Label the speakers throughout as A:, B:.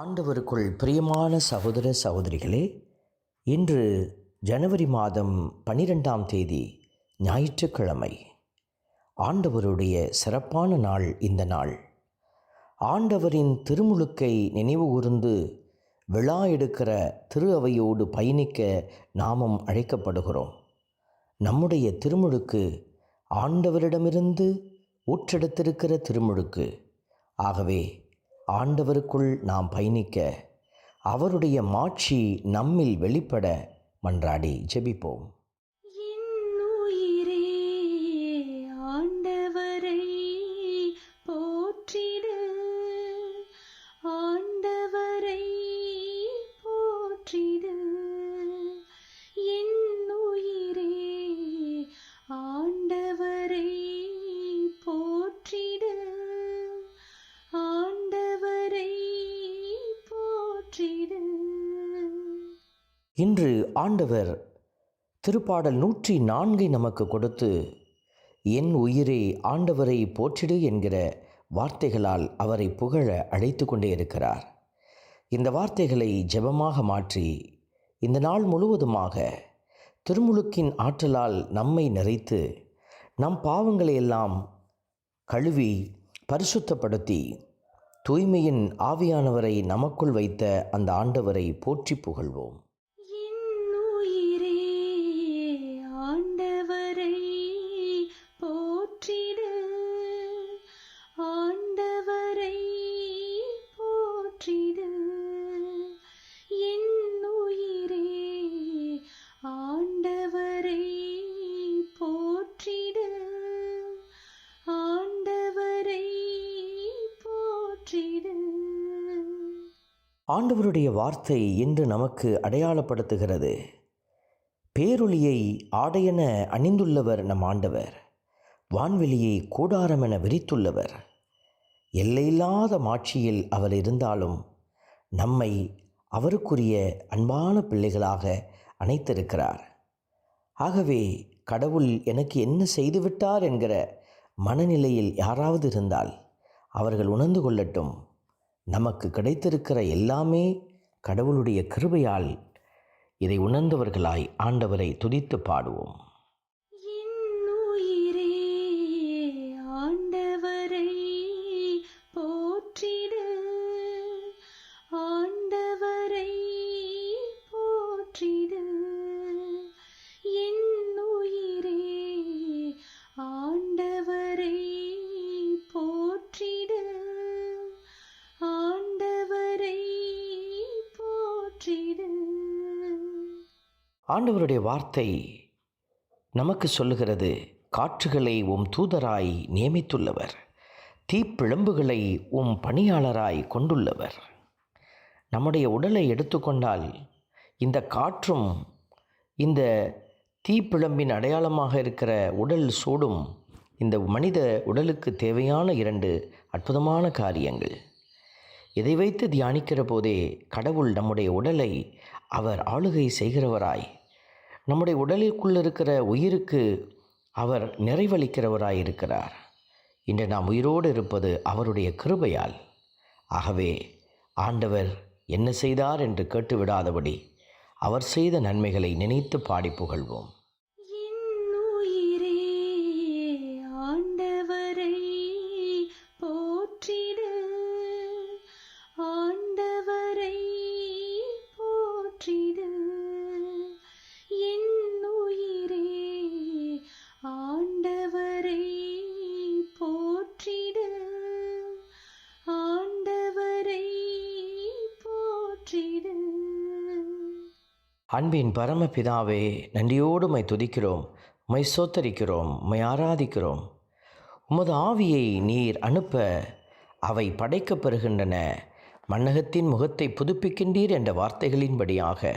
A: ஆண்டவருக்குள் பிரியமான சகோதர சகோதரிகளே இன்று ஜனவரி மாதம் பனிரெண்டாம் தேதி ஞாயிற்றுக்கிழமை. ஆண்டவருடைய சிறப்பான நாள் இந்த நாள். ஆண்டவரின் திருமுழுக்கை நினைவு கூர்ந்து விழா எடுக்கிற திரு அவையோடு பயணிக்க நாமும் அழைக்கப்படுகிறோம். நம்முடைய திருமுழுக்கு ஆண்டவரிடமிருந்து ஊற்றெடுத்திருக்கிற திருமுழுக்கு. ஆகவே ஆண்டவருக்குள் நாம் பயணிக்க அவருடைய மாட்சி நம்மில் வெளிப்பட மன்றாடி ஜெபிப்போம். இன்று ஆண்டவர் திருப்பாடல் நூற்றி நான்கை நமக்கு கொடுத்து என் உயிரே ஆண்டவரை போற்றிடு என்கிற வார்த்தைகளால் அவரை புகழ அழைத்து கொண்டே இருக்கிறார். இந்த வார்த்தைகளை ஜெபமாக மாற்றி இந்த நாள் முழுவதுமாக திருமுழுக்கின் ஆற்றலால் நம்மை நிறைத்து நம் பாவங்களை எல்லாம் கழுவி பரிசுத்தப்படுத்தி தூய்மையின் ஆவியானவரை நமக்குள் வைத்த அந்த ஆண்டவரை போற்றி புகழ்வோம். ஆண்டவருடைய வார்த்தை இன்று நமக்கு அடையாளப்படுத்துகிறது. பேரொளியை ஆடையென அணிந்துள்ளவர் நம் ஆண்டவர். வான்வெளியை கூடாரமென விரித்துள்ளவர். எல்லையில்லாத மாட்சியில் அவர் இருந்தாலும் நம்மை அவருக்குரிய அன்பான பிள்ளைகளாக அணைத்திருக்கிறார். ஆகவே கடவுள் எனக்கு என்ன செய்துவிட்டார் என்கிற மனநிலையில் யாராவது இருந்தால் அவர்கள் உணர்ந்து கொள்ளட்டும். நமக்கு கிடைத்திருக்கிற எல்லாமே கடவுளுடைய கிருபையால் இதை உணர்ந்தவர்களாய் ஆண்டவரை துதித்து பாடுவோம். ஆண்டவருடைய வார்த்தை நமக்கு சொல்லுகிறது காற்றுகளை உம் தூதராய் நியமித்துள்ளவர். தீப்பிழம்புகளை உம் பணியாளராய் கொண்டுள்ளவர். நம்முடைய உடலை எடுத்துக்கொண்டால் இந்த காற்றும் இந்த தீப்பிழம்பின் அடையாளமாக இருக்கிற உடல் சூடும் இந்த மனித உடலுக்கு தேவையான இரண்டு அற்புதமான காரியங்கள். இதை வைத்து தியானிக்கிற போதே கடவுள் நம்முடைய உடலை அவர் ஆளுகை செய்கிறவராய் நம்முடைய உடலிற்குள் இருக்கிற உயிருக்கு அவர் நிறைவளிக்கிறவராய் இருக்கிறார் இன்று நாம் உயிரோடு இருப்பது அவருடைய கிருபையால். ஆகவே ஆண்டவர் என்ன செய்தார் என்று கேட்டுவிடாதபடி அவர் செய்த நன்மைகளை நினைத்து பாடி புகழ்வோம். அன்பின் பரமபிதாவே நன்றியோடு மை துதிக்கிறோம். மை சோத்தரிக்கிறோம் மை ஆராதிக்கிறோம். உமது ஆவியை நீர் அனுப்ப அவை படைக்கப் பெறுகின்றன. மன்னகத்தின் முகத்தை புதுப்பிக்கின்றீர் என்ற வார்த்தைகளின்படியாக.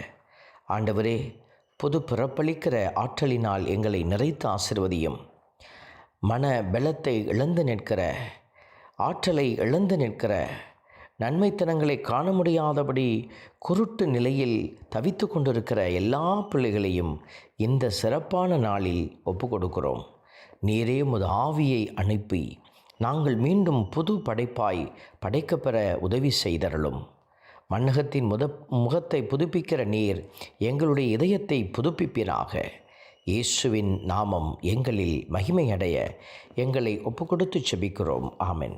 A: ஆண்டவரே புது பிறப்பளிக்கிற ஆற்றலினால் எங்களை நிறைத்து ஆசிர்வதியும். மன பலத்தை இழந்து நிற்கிற ஆற்றலை இழந்து நிற்கிற நன்மைத்தனங்களை காண முடியாதபடி குருட்டு நிலையில் தவித்து கொண்டிருக்கிற எல்லா பிள்ளைகளையும் இந்த சிறப்பான நாளில் ஒப்பு கொடுக்கிறோம் நீரே முது ஆவியை அனுப்பி நாங்கள் மீண்டும் புது படைப்பாய் படைக்கப்பெற உதவி செய்தருளும். மன்னகத்தின் முத முகத்தை புதுப்பிக்கிற நீர் எங்களுடைய இதயத்தை புதுப்பிப்பீராக. இயேசுவின் நாமம் எங்களில் மகிமையடைய எங்களை ஒப்புக்கொடுத்து செபிக்கிறோம். ஆமென்.